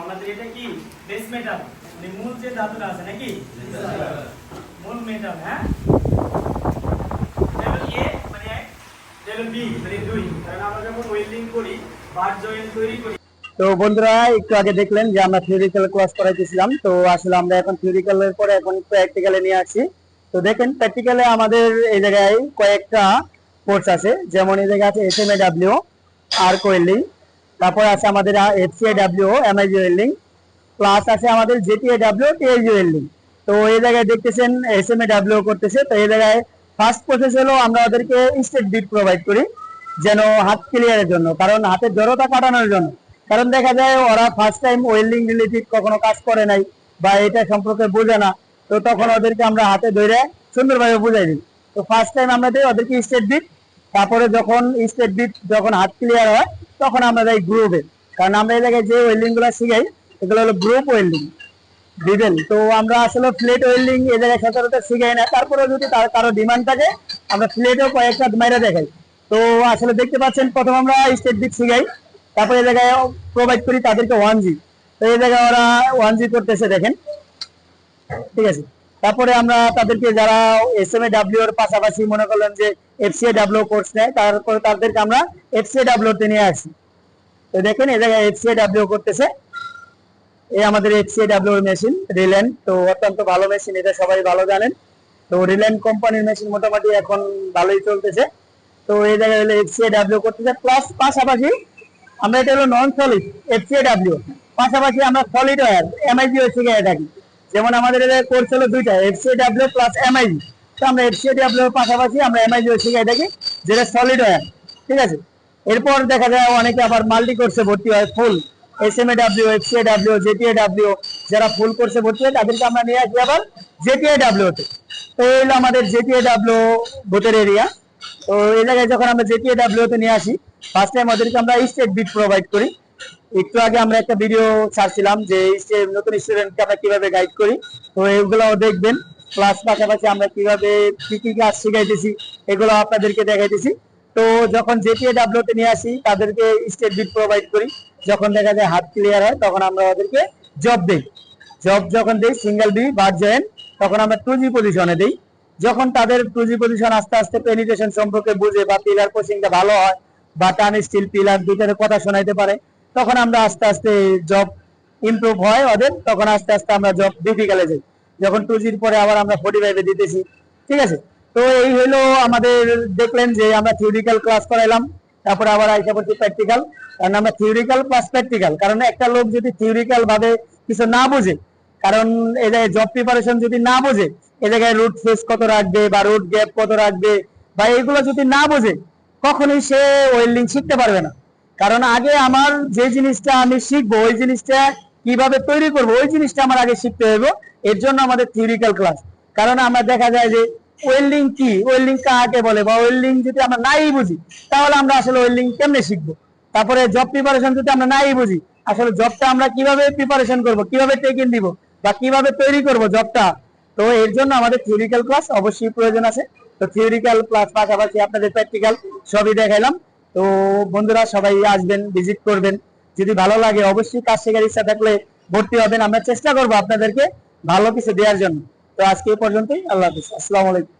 আমাদের এটা কি বেস মেটাল মানে মূল যে ধাতুটা আছে নাকি মূল মেটাল হ্যাঁ লেভেল এ মানে লেভেল বি মানে দুই কারণ আমরা যখন ওয়েল্ডিং করি বার জয়েন্ট তৈরি করি তো বন্ধুরা, একটু আগে দেখলেন যে আমরা থিওরিক্যাল ক্লাস করাইতেছিলাম। তো আসলে আমরা এখন থিওরিক্যালের পরে এখন প্র্যাকটিক্যালে নিয়ে আসছি। তো দেখেন প্র্যাকটিক্যালে আমাদের এই জায়গায় কয়েকটা কোর্স আছে। যেমন এই জায়গায় আছে এস এম এ ডাব্লিউ আর কোয়েলিং তারপর আছে আমাদের F C FCA W MIG welding plus আছে আমাদের জেটিএ ডাব্লিউ টিএইচজি ওয়েল্ডিং তো এই জায়গায় দেখতেছেন এস এম এ ডাব্লিউ করতেছে। তো এই জায়গায় ফার্স্ট প্রসেস হলো আমরা ওদেরকে স্টেট বিট প্রোভাইড করি। যেন হাত ক্লিয়ারের জন্য, কারণ হাতের জড়তা কাটানোর জন্য। কারণ দেখা যায় ওরা ফার্স্ট টাইম ওয়েল্ডিং রিলেটেড কখনো কাজ করে নাই বা এটা সম্পর্কে বোঝে না, তো তখন ওদেরকে আমরা হাতে ধরে সুন্দরভাবে বুঝাই দিই। তো ফার্স্ট টাইম আমরা দিই, ওদেরকে স্টেট বিট তারপরে যখন স্টেট বিট যখন হাত ক্লিয়ার হয়, তখন আমরা যাই গ্রুপে কারণ আমরা এই জায়গায় যে ওয়েল্ডিংগুলো শিখাই, এগুলো হলো গ্রুপ ওয়েল্ডিং ডিজেল তো আমরা আসলে ফ্লেট ওয়েল্ডিং এ জায়গায় সচরাচর শিখাই না। তারপরে যদি তার কারও ডিমান্ড থাকে, আমরা ফ্লেটও কয়েকটা মাইরা দেখাই। তো আসলে দেখতে পাচ্ছেন, প্রথম আমরা স্টেট বিট শিখাই তারপরে এই জায়গায় প্রোভাইড করি তাদেরকে ওয়ান জি তো এই জায়গায় ওরা ওয়ান জি করতেছে, দেখেন। ঠিক আছে? তারপরে আমরা তাদেরকে যারা এস এম এ ডাব্লিউ এর পাশাপাশি মনে করলেন যে এফসিএ ডাব্লিউ কোর্স নেয়, তারপরে তাদেরকে আমরা এফসিএ ডাব্লিউ তে নিয়ে আসি। তো দেখেন, এই জায়গায় এফসিএ ডাব্লিউ করতেছে। এই আমাদের এফসিএ ডাব্লিউ মেশিন রিল্যান্ড তো অত্যন্ত ভালো মেশিন এটা সবাই ভালো জানেন। তো রিল্যান্ড কোম্পানির মেশিন মোটামুটি এখন ভালোই চলতেছে। তো এই জায়গায় হলো এফসিএ ডাব্লিউ করতেছে প্লাস পাশাপাশি আমরা এটা হলো নন সলিড এফসিএ ডাব্লিউ পাশাপাশি আমরা সলিড ওয়্যার এমআইজি ও শিখে থাকি। যেমন আমাদের কোর্স হলো দুইটা এফসিএ ডাব্লিউ প্লাস এমআইজি তো আমরা এফসিএ ডাব্লিউ পাশাপাশি আমরা এমআইজি শিখে থাকি, যেটা সলিড ওয়্যার ঠিক আছে? এরপর দেখা যায় অনেকে আবার মাল্টি কোর্সে ভর্তি হয় full S M A W FCA W JTA W যারা ফুল কোর্সে ভর্তি হয়, তাদেরকে আমরা নিয়ে আসি আবার জেটিএ ডাব্লিউ তে। তো এই হলো আমাদের জেটিএ ডাব্লিউ ভোটের এরিয়া তো এই জায়গায় যখন আমরা জেটিএ ডাব্লিউ তে নিয়ে আসি ফার্স্ট টাইম ওদেরকে আমরা স্টেট বিট প্রোভাইড করি। একটু আগে আমরা একটা ভিডিও ছাড়ছিলাম যে নতুন স্টুডেন্টকে আমরা কীভাবে গাইড করি। তো এগুলোও দেখবেন। প্লাস পাশাপাশি আমরা কীভাবে কি কি কাজ শিখাইতেছি, এগুলো আপনাদেরকে দেখাইতেছি। তো যখন জেটিএ ডাব্লিউ তে নিয়ে আসি, তাদেরকে স্টেট বিট প্রোভাইড করি। যখন দেখা যায় হাত ক্লিয়ার হয়, তখন আমরা ওদেরকে জব দেই। জব যখন দেই সিঙ্গেল বি বার জয়েন তখন আমরা টু জি পজিশনে দেই। যখন তাদের টু জি পজিশন আস্তে আস্তে পেনিটেশন সম্পর্কে বুঝে বা পিলার কোচিংটা ভালো হয় বা টান স্টিল পিলার দুইটার কথা শোনাইতে পারে, তখন আমরা আস্তে আস্তে জব ইমপ্রুভ হয় ওদের, তখন আস্তে আস্তে আমরা জব ডিফিকালে যাই। যখন টু জির পরে আবার আমরা ফোর্টি ফাইভে দিতেছি, ঠিক আছে? তো এই হলো আমাদের দেখলেন যে আমরা থিওরিক্যাল ক্লাস করাইলাম, তারপরে আবার আইসা পড়ছি প্র্যাকটিক্যাল কারণ আমরা থিওরিক্যাল প্লাস প্র্যাকটিক্যাল কারণ একটা লোক যদি থিওরিক্যাল ভাবে কিছু না বোঝে, কারণ এই জব প্রিপারেশন যদি না বোঝে এই জায়গায় রুট ফেস কত রাখবে বা রুট গ্যাপ কত রাখবে বা এগুলো যদি না বোঝে, কখনোই সে ওয়েল্ডিং শিখতে পারবে না। কারণ আগে আমার যে জিনিসটা আমি শিখব, ওই জিনিসটা কীভাবে তৈরি করব, ওই জিনিসটা আমার আগে শিখতে হবে এর জন্য আমাদের থিওরিক্যাল ক্লাস কারণ আমরা দেখা যায় যে ওয়েল্ডিং কি? ওয়েল্ডিং কাকে বলে? বা ওয়েল্ডিং যদি আমরা নাই বুঝি, তাহলে আমরা আসলে ওয়েল্ডিং কেমনে শিখব? তারপরে জব প্রিপারেশন যদি আমরা নাই বুঝি, আসলে জবটা আমরা কীভাবে প্রিপারেশন করব, কীভাবে টেকিং দিব, বা কীভাবে তৈরি করব জবটা তো এর জন্য আমাদের থিওরিক্যাল ক্লাস অবশ্যই প্রয়োজন আছে। তো থিওরিক্যাল ক্লাস পাশাপাশি আপনাদের প্র্যাকটিক্যাল সবই দেখাইলাম। তো বন্ধুরা সবাই আসবেন ভিজিট করবেন। যদি ভালো লাগে অবশ্যই কাজ শেখার ইচ্ছা থাকলে ভর্তি হবেন। আমরা চেষ্টা করব আপনাদেরকে ভালো কিছু দেওয়ার জন্য। তো আজকে এই পর্যন্তই। আল্লাহ হাফিজ। আসসালামু আলাইকুম।